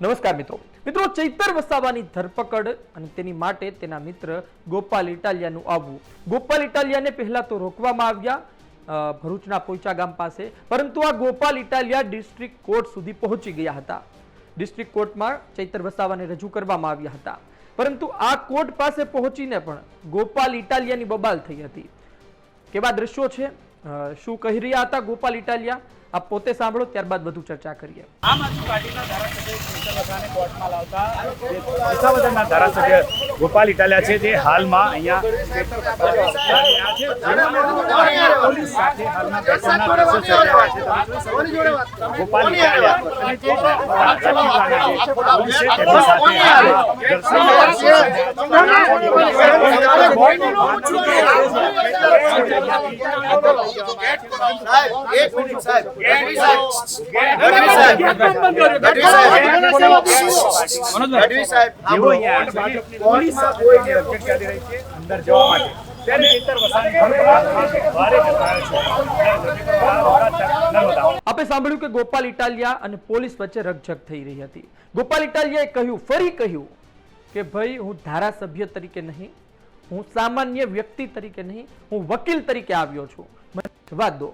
નમસ્કાર મિત્રો. મિત્રો, ચૈતર વસાવાની ધરપકડ અને તેની માટે તેના મિત્ર ગોપાલ ઇટાલિયાનું આવવું. ગોપાલ ઇટાલિયાને પહેલા તો રોકવામાં આવ્યા ભરૂચના પોઈચા ગામ પાસે. પરંતુ આ ગોપાલ ઇટાલિયા ડિસ્ટ્રિક્ટ કોર્ટ સુધી પહોંચી ગયા હતા. ડિસ્ટ્રિક્ટ કોર્ટમાં ચૈતર વસાવાને રજૂ કરવામાં આવ્યા હતા. પરંતુ આ કોર્ટ પાસે પહોંચીને પણ ગોપાલ ઇટાલિયાની બબાલ થઈ હતી. કેવા દ્રશ્યો છે? શું કહી રહ્યા હતા ગોપાલ ઇટાલિયા? આપ પોતે સાંભળો ત્યારબાદ વધુ ચર્ચા કરીએ. આમ આદમી પાર્ટીના ધારાસભ્ય કોર્ટમાં લાવતા ધારાસભ્ય ગોપાલ ઇટાલિયા છે જે હાલમાં અહીંયા. પોલીસ સાથે ગોપાલ ઇટાલિયા અને જે સાહેબ. એક સાહેબ સાહેબ અંદર સાંભળ્યું કે ગોપાલ ઇટાલિયા અને પોલીસ વચ્ચે રકઝક થઈ રહી હતી. ગોપાલ ઇટાલિયાએ કહ્યું, ફરી કહ્યું કે, ભાઈ, હું ધારાસભ્ય તરીકે નહીં, હું સામાન્ય વ્યક્તિ તરીકે નહીં, હું વકીલ તરીકે આવ્યો છું. મને જવા દો.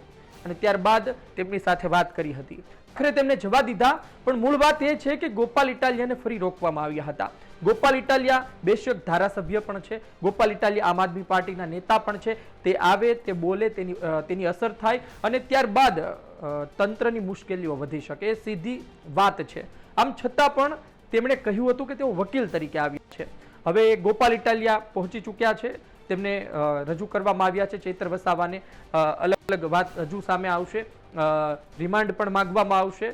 અને ત્યારબાદ તેમની સાથે વાત કરી હતી. આખરે તેમને જવા દીધા, પણ મૂળ વાત એ છે કે ગોપાલ ઇટાલિયાને ફરી રોકવામાં આવ્યા હતા. ગોપાલ ઇટાલિયા બેશક ધારાસભ્ય પણ છે, ગોપાલ ઇટાલિયા આમ આદમી પાર્ટીના નેતા પણ છે, તે આવે, તે બોલે, તેની તેની અસર થાય અને ત્યારબાદ તંત્રની મુશ્કેલીઓ વધી શકે એ સીધી વાત છે. આમ છતાં પણ તેમણે કહ્યું હતું કે તેઓ વકીલ તરીકે આવ્યા છે. હવે ગોપાલ ઇટાલિયા પહોંચી ચૂક્યા છે. તેમને રજૂ કરવામાં આવ્યા છે. ચૈત્ર વસાવાને અલગ અલગ વાત હજુ સામે આવશે. રિમાન્ડ પણ માંગવામાં આવશે.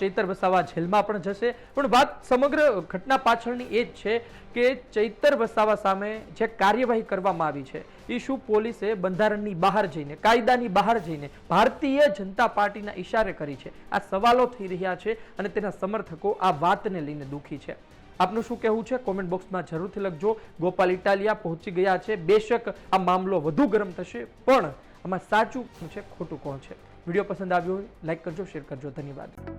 ચૈતર વસાવા જેલમાં પણ જશે. પણ વાત સમગ્ર ઘટના પાછળની એ જ છે કે ચૈતર વસાવા સામે જે કાર્યવાહી કરવામાં આવી છે એ શું પોલીસે બંધારણની બહાર જઈને, કાયદાની બહાર જઈને ભારતીય જનતા પાર્ટીના ઈશારે કરી છે? આ સવાલો થઈ રહ્યા છે અને તેના સમર્થકો આ વાતને લઈને દુઃખી છે. આપનું શું કહેવું છે? કોમેન્ટ બોક્સમાં જરૂરથી લખજો. ગોપાલ ઇટાલિયા પહોંચી ગયા છે. બેશક આ મામલો વધુ ગરમ થશે, પણ આમાં સાચું છે ખોટું કોણ છે? વીડિયો પસંદ આવ્યો હોય લાઇક કરજો શેર કરજો. ધન્યવાદ.